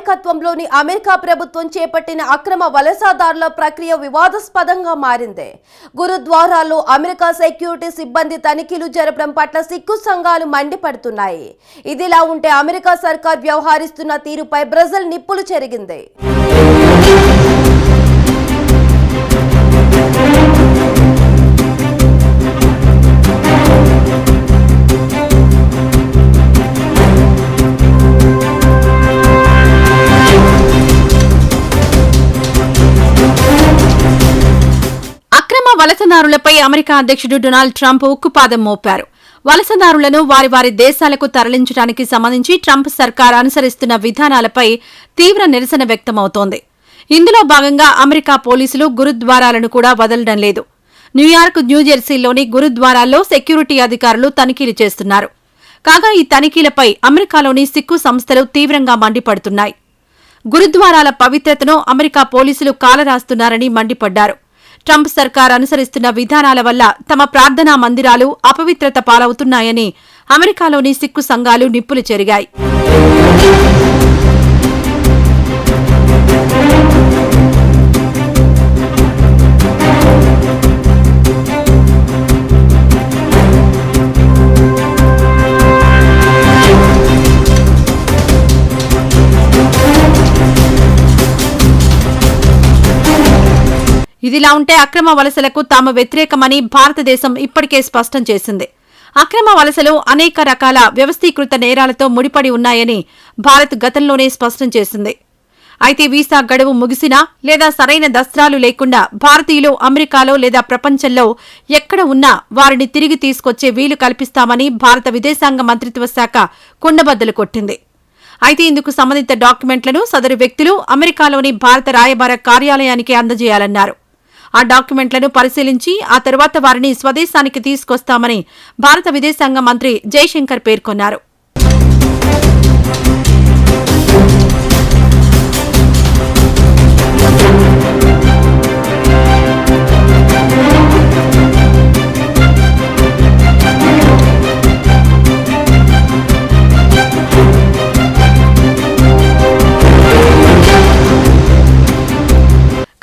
నాయకత్వంలోని అమెరికా ప్రభుత్వం చేపట్టిన అక్రమ వలసదారుల ప్రక్రియ వివాదాస్పదంగా మారింది. గురుద్వారాల్లో అమెరికా సెక్యూరిటీ సిబ్బంది తనిఖీలు జరపడం పట్ల సిక్కు సంఘాలు మండిపడుతున్నాయి. ఇదిలా ఉంటే అమెరికా సర్కార్ వ్యవహరిస్తున్న తీరుపై బ్రెజిల్ నిప్పులు చెరిగింది. వలసదారులపై అమెరికా అధ్యక్షుడు డొనాల్డ్ ట్రంప్ ఉక్కుపాదం మోపారు. వలసదారులను వారి వారి దేశాలకు తరలించడానికి సంబంధించి ట్రంప్ సర్కార్ అనుసరిస్తున్న విధానాలపై తీవ్ర నిరసన వ్యక్తమవుతోంది. ఇందులో భాగంగా అమెరికా పోలీసులు గురుద్వారాలను కూడా వదలడం లేదు. న్యూయార్క్ న్యూజెర్సీలోని గురుద్వారాల్లో సెక్యూరిటీ అధికారులు తనిఖీలు చేస్తున్నారు. కాగా ఈ తనిఖీలపై అమెరికాలోని సిక్కు సంస్థలు తీవ్రంగా మండిపడుతున్నాయి. గురుద్వారాల పవిత్రతను అమెరికా పోలీసులు కాలరాస్తున్నారని మండిపడ్డారు. ట్రంప్ సర్కార్ అనుసరిస్తున్న విధానాల వల్ల తమ ప్రార్థనా మందిరాలు అపవిత్రత పాలవుతున్నాయని అమెరికాలోని సిక్కు సంఘాలు నిప్పులు చెరిగాయి. ఇదిలా ఉంటే అక్రమ వలసలకు తాము వ్యతిరేకమని భారతదేశం ఇప్పటికే స్పష్టం చేసింది. అక్రమ వలసలు అనేక రకాల వ్యవస్థీకృత నేరాలతో ముడిపడి ఉన్నాయని భారత్ గతంలోనే స్పష్టం చేసింది. అయితే వీసా గడువు ముగిసినా లేదా సరైన దస్త్రాలు లేకుండా భారతీయులు అమెరికాలో లేదా ప్రపంచంలో ఎక్కడ ఉన్నా వారిని తిరిగి తీసుకొచ్చే వీలు కల్పిస్తామని భారత విదేశాంగ మంత్రిత్వ శాఖ కుండబద్దలు కొట్టింది. అయితే ఇందుకు సంబంధిత డాక్యుమెంట్లను సదరు వ్యక్తులు అమెరికాలోని భారత రాయబార కార్యాలయానికి అందజేయాలన్నారు. ఆ డాక్యుమెంట్లను పరిశీలించి ఆ తర్వాత వారిని స్వదేశానికి తీసుకొస్తామని భారత విదేశాంగ మంత్రి జైశంకర్ పేర్కొన్నారు.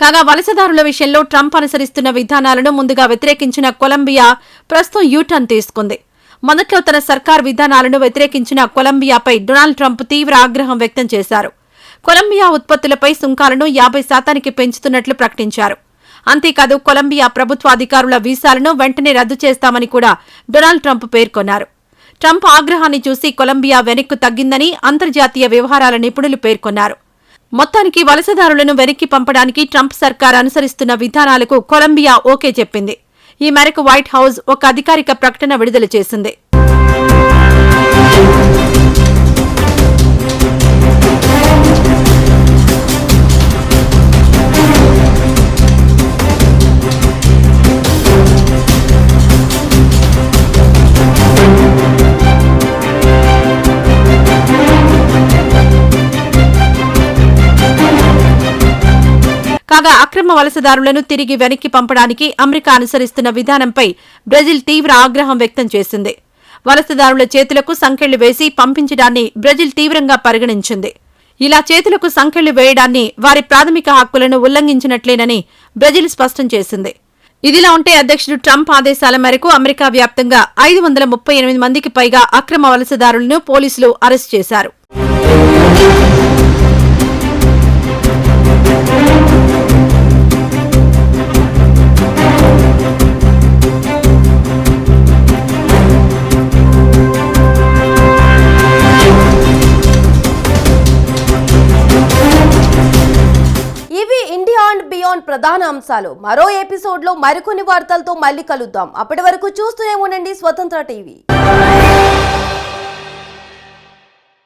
కాగా వలసదారుల విషయంలో ట్రంప్ అనుసరిస్తున్న విధానాలను ముందుగా వ్యతిరేకించిన కొలంబియా ప్రస్తుతం యూటర్న్ తీసుకుంది. మొదట్లో తన సర్కార్ విధానాలను వ్యతిరేకించిన కొలంబియాపై డొనాల్డ్ ట్రంప్ తీవ్ర ఆగ్రహం వ్యక్తం చేశారు. కొలంబియా ఉత్పత్తులపై సుంకాలను యాభై శాతానికి పెంచుతున్నట్లు ప్రకటించారు. అంతేకాదు కొలంబియా ప్రభుత్వ అధికారుల వీసాలను వెంటనే రద్దు చేస్తామని కూడా డొనాల్డ్ ట్రంప్ పేర్కొన్నారు. ట్రంప్ ఆగ్రహాన్ని చూసి కొలంబియా వెనక్కు తగ్గిందని అంతర్జాతీయ వ్యవహారాల నిపుణులు పేర్కొన్నారు. మొత్తానికి వలసదారులను వెనక్కి పంపడానికి ట్రంప్ సర్కార్ అనుసరిస్తున్న విధానాలకు కొలంబియా ఓకే చెప్పింది. ఈ మేరకు వైట్ హౌస్ ఒక అధికారిక ప్రకటన విడుదల చేసింది. కాగా అక్రమ వలసదారులను తిరిగి వెనక్కి పంపడానికి అమెరికా అనుసరిస్తున్న విధానంపై బ్రెజిల్ తీవ్ర ఆగ్రహం వ్యక్తం చేసింది. వలసదారుల చేతులకు సంకెళ్ళు వేసి పంపించడాన్ని బ్రెజిల్ తీవ్రంగా పరిగణించింది. ఇలా చేతులకు సంకెళ్ళు వేయడాన్ని వారి ప్రాథమిక హక్కులను ఉల్లంఘించినట్లేనని బ్రెజిల్ స్పష్టం చేసింది. ఇదిలా ఉంటే అధ్యక్షుడు ట్రంప్ ఆదేశాల మేరకు అమెరికా వ్యాప్తంగా ఐదు వందల ముప్పై ఎనిమిది మందికి పైగా అక్రమ వలసదారులను పోలీసులు అరెస్ట్ చేశారు. అంశాలు. మరో ఎపిసోడ్లో మరికొన్ని వార్తలతో మళ్ళీ కలుద్దాం. అప్పటి వరకు చూస్తూనే ఉండండి స్వతంత్ర టీవీ.